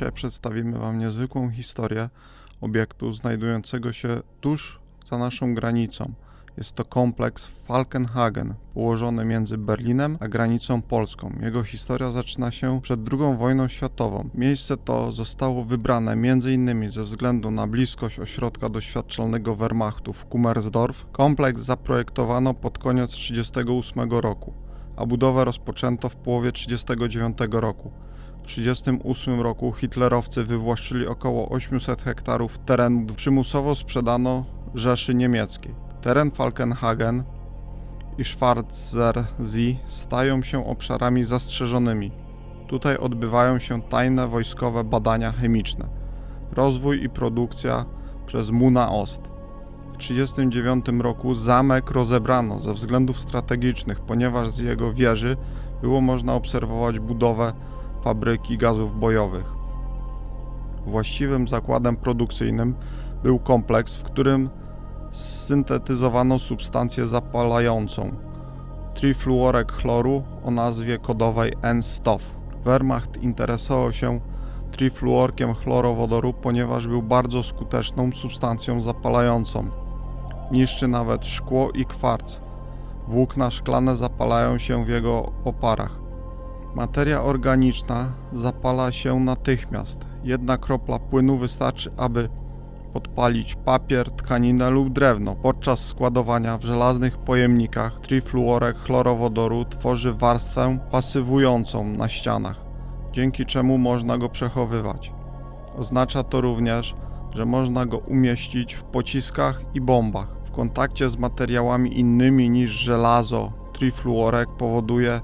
Dzisiaj przedstawimy Wam niezwykłą historię obiektu znajdującego się tuż za naszą granicą. Jest to kompleks Falkenhagen, położony między Berlinem a granicą polską. Jego historia zaczyna się przed II wojną światową. Miejsce to zostało wybrane m.in. ze względu na bliskość ośrodka doświadczalnego Wehrmachtu w Kummersdorf. Kompleks zaprojektowano pod koniec 1938 roku, a budowę rozpoczęto w połowie 1939 roku. W 1938 roku hitlerowcy wywłaszczyli około 800 hektarów terenu, przymusowo sprzedano Rzeszy Niemieckiej. Teren Falkenhagen i Schwarzer-See stają się obszarami zastrzeżonymi. Tutaj odbywają się tajne wojskowe badania chemiczne, rozwój i produkcja przez Muna Ost. W 1939 roku zamek rozebrano ze względów strategicznych, ponieważ z jego wieży było można obserwować budowę fabryki gazów bojowych. Właściwym zakładem produkcyjnym był kompleks, w którym syntetyzowano substancję zapalającą trifluorek chloru o nazwie kodowej N-STOF. Wehrmacht interesował się trifluorkiem chlorowodoru, ponieważ był bardzo skuteczną substancją zapalającą. Niszczy nawet szkło i kwarc. Włókna szklane zapalają się w jego oparach. Materia organiczna zapala się natychmiast. Jedna kropla płynu wystarczy, aby podpalić papier, tkaninę lub drewno. Podczas składowania w żelaznych pojemnikach trifluorek chlorowodoru tworzy warstwę pasywującą na ścianach, dzięki czemu można go przechowywać. Oznacza to również, że można go umieścić w pociskach i bombach. W kontakcie z materiałami innymi niż żelazo, trifluorek powoduje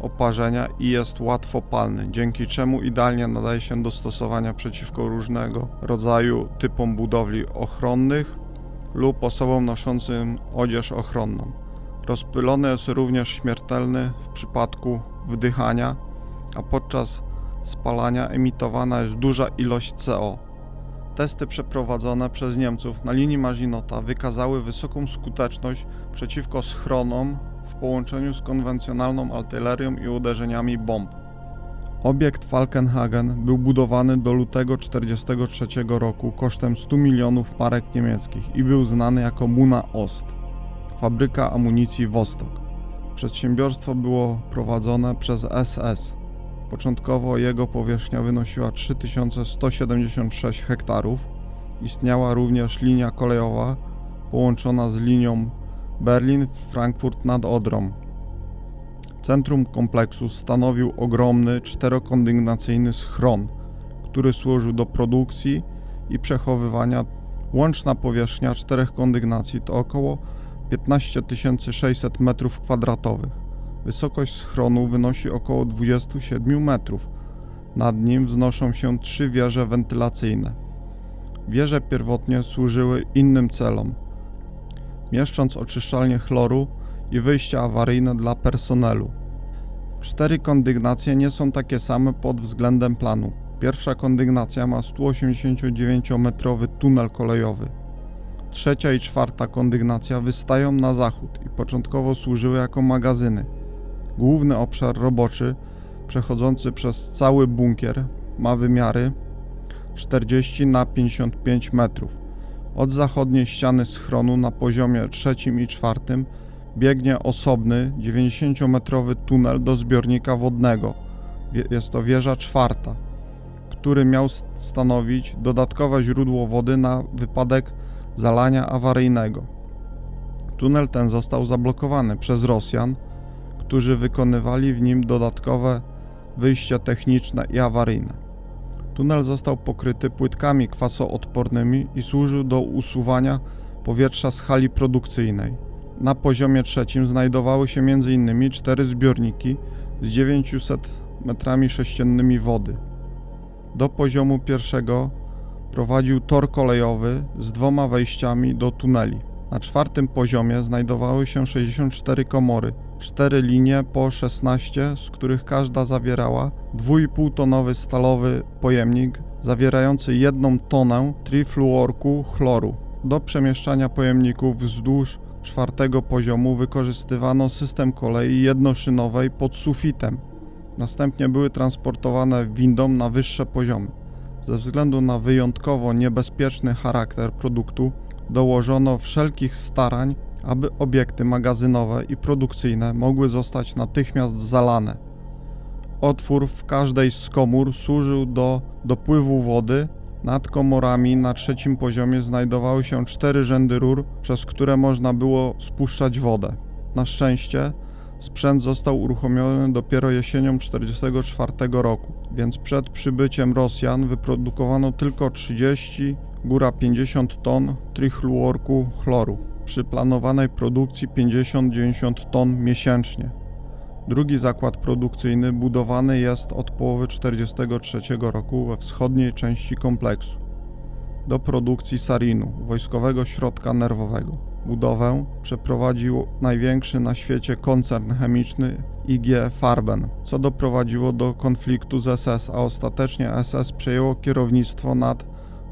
oparzenia i jest łatwopalny, dzięki czemu idealnie nadaje się do stosowania przeciwko różnego rodzaju typom budowli ochronnych lub osobom noszącym odzież ochronną. Rozpylony jest również śmiertelny w przypadku wdychania, a podczas spalania emitowana jest duża ilość CO. Testy przeprowadzone przez Niemców na linii Maginota wykazały wysoką skuteczność przeciwko schronom w połączeniu z konwencjonalną artylerią i uderzeniami bomb. Obiekt Falkenhagen był budowany do lutego 1943 roku kosztem 100 milionów marek niemieckich i był znany jako Muna Ost, fabryka amunicji Vostok. Przedsiębiorstwo było prowadzone przez SS. Początkowo jego powierzchnia wynosiła 3176 hektarów. Istniała również linia kolejowa połączona z linią Berlin-Frankfurt nad Odrą. Centrum kompleksu stanowił ogromny czterokondygnacyjny schron, który służył do produkcji i przechowywania. Łączna powierzchnia czterech kondygnacji to około 15 600 m2. Wysokość schronu wynosi około 27 metrów. Nad nim wznoszą się trzy wieże wentylacyjne. Wieże pierwotnie służyły innym celom mieszcząc oczyszczalnię chloru i wyjścia awaryjne dla personelu. Cztery kondygnacje nie są takie same pod względem planu. Pierwsza kondygnacja ma 189-metrowy tunel kolejowy. Trzecia i czwarta kondygnacja wystają na zachód i początkowo służyły jako magazyny. Główny obszar roboczy, przechodzący przez cały bunkier, ma wymiary 40 na 55 metrów. Od zachodniej ściany schronu na poziomie trzecim i czwartym biegnie osobny 90-metrowy tunel do zbiornika wodnego. Jest to wieża czwarta, który miał stanowić dodatkowe źródło wody na wypadek zalania awaryjnego. Tunel ten został zablokowany przez Rosjan, którzy wykonywali w nim dodatkowe wyjścia techniczne i awaryjne. Tunel został pokryty płytkami kwasoodpornymi i służył do usuwania powietrza z hali produkcyjnej. Na poziomie trzecim znajdowały się m.in. cztery zbiorniki z 900 metrami sześciennymi wody. Do poziomu pierwszego prowadził tor kolejowy z dwoma wejściami do tuneli. Na czwartym poziomie znajdowały się 64 komory, cztery linie po 16, z których każda zawierała 2,5 tonowy stalowy pojemnik zawierający jedną tonę trifluorku chloru. Do przemieszczania pojemników wzdłuż czwartego poziomu wykorzystywano system kolei jednoszynowej pod sufitem. Następnie były transportowane windą na wyższe poziomy. Ze względu na wyjątkowo niebezpieczny charakter produktu, dołożono wszelkich starań, aby obiekty magazynowe i produkcyjne mogły zostać natychmiast zalane. Otwór w każdej z komór służył do dopływu wody. Nad komorami na trzecim poziomie znajdowały się cztery rzędy rur, przez które można było spuszczać wodę. Na szczęście sprzęt został uruchomiony dopiero jesienią 1944 roku, więc przed przybyciem Rosjan wyprodukowano tylko 30, góra 50 ton trichluorku chloru, przy planowanej produkcji 50-90 ton miesięcznie. Drugi zakład produkcyjny budowany jest od połowy 1943 roku we wschodniej części kompleksu do produkcji sarinu, wojskowego środka nerwowego. Budowę przeprowadził największy na świecie koncern chemiczny IG Farben, co doprowadziło do konfliktu z SS, a ostatecznie SS przejęło kierownictwo nad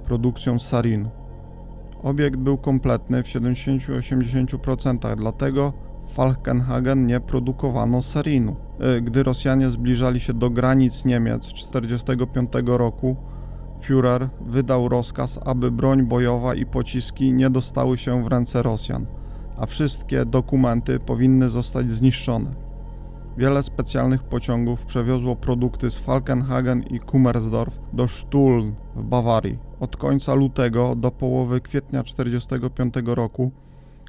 produkcją sarinu. Obiekt był kompletny w 70-80%, dlatego w Falkenhagen nie produkowano sarinu. E, Gdy Rosjanie zbliżali się do granic Niemiec w 1945 roku, Führer wydał rozkaz, aby broń bojowa i pociski nie dostały się w ręce Rosjan, a wszystkie dokumenty powinny zostać zniszczone. Wiele specjalnych pociągów przewiozło produkty z Falkenhagen i Kummersdorf do Stuhln w Bawarii. Od końca lutego do połowy kwietnia 1945 roku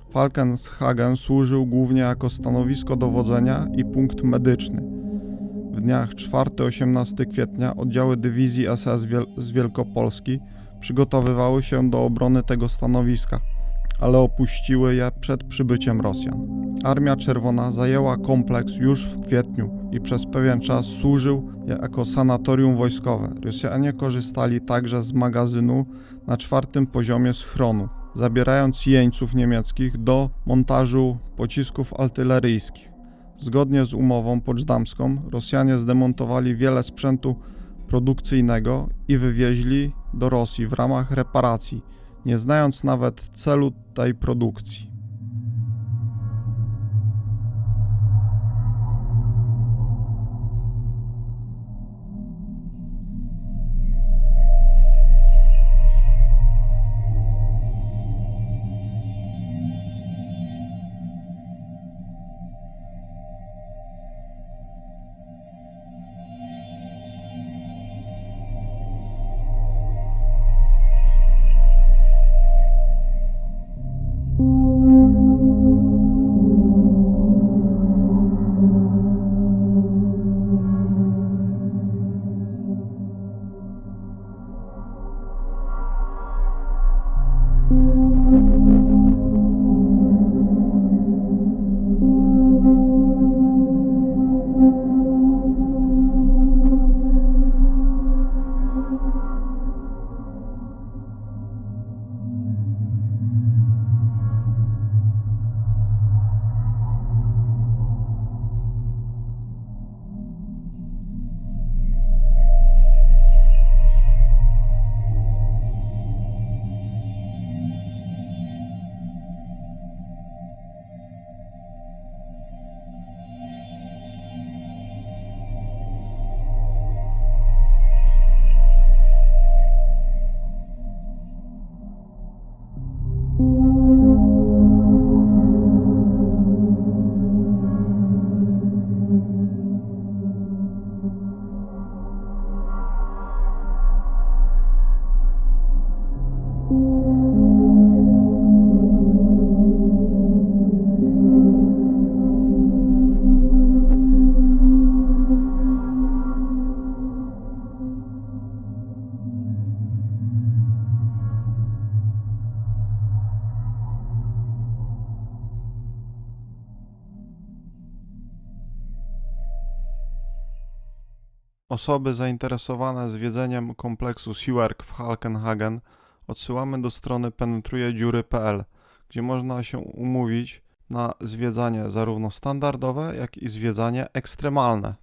Falkenhagen służył głównie jako stanowisko dowodzenia i punkt medyczny. W dniach 4-18 kwietnia oddziały dywizji SS z Wielkopolski przygotowywały się do obrony tego stanowiska, ale opuściły je przed przybyciem Rosjan. Armia Czerwona zajęła kompleks już w kwietniu i przez pewien czas służył jako sanatorium wojskowe. Rosjanie korzystali także z magazynu na czwartym poziomie schronu, zabierając jeńców niemieckich do montażu pocisków artyleryjskich. Zgodnie z umową poczdamską Rosjanie zdemontowali wiele sprzętu produkcyjnego i wywieźli do Rosji w ramach reparacji, nie znając nawet celu tej produkcji. Osoby zainteresowane zwiedzeniem kompleksu Siwerk w Falkenhagen odsyłamy do strony penetrujedziury.pl, gdzie można się umówić na zwiedzanie zarówno standardowe, jak i zwiedzanie ekstremalne.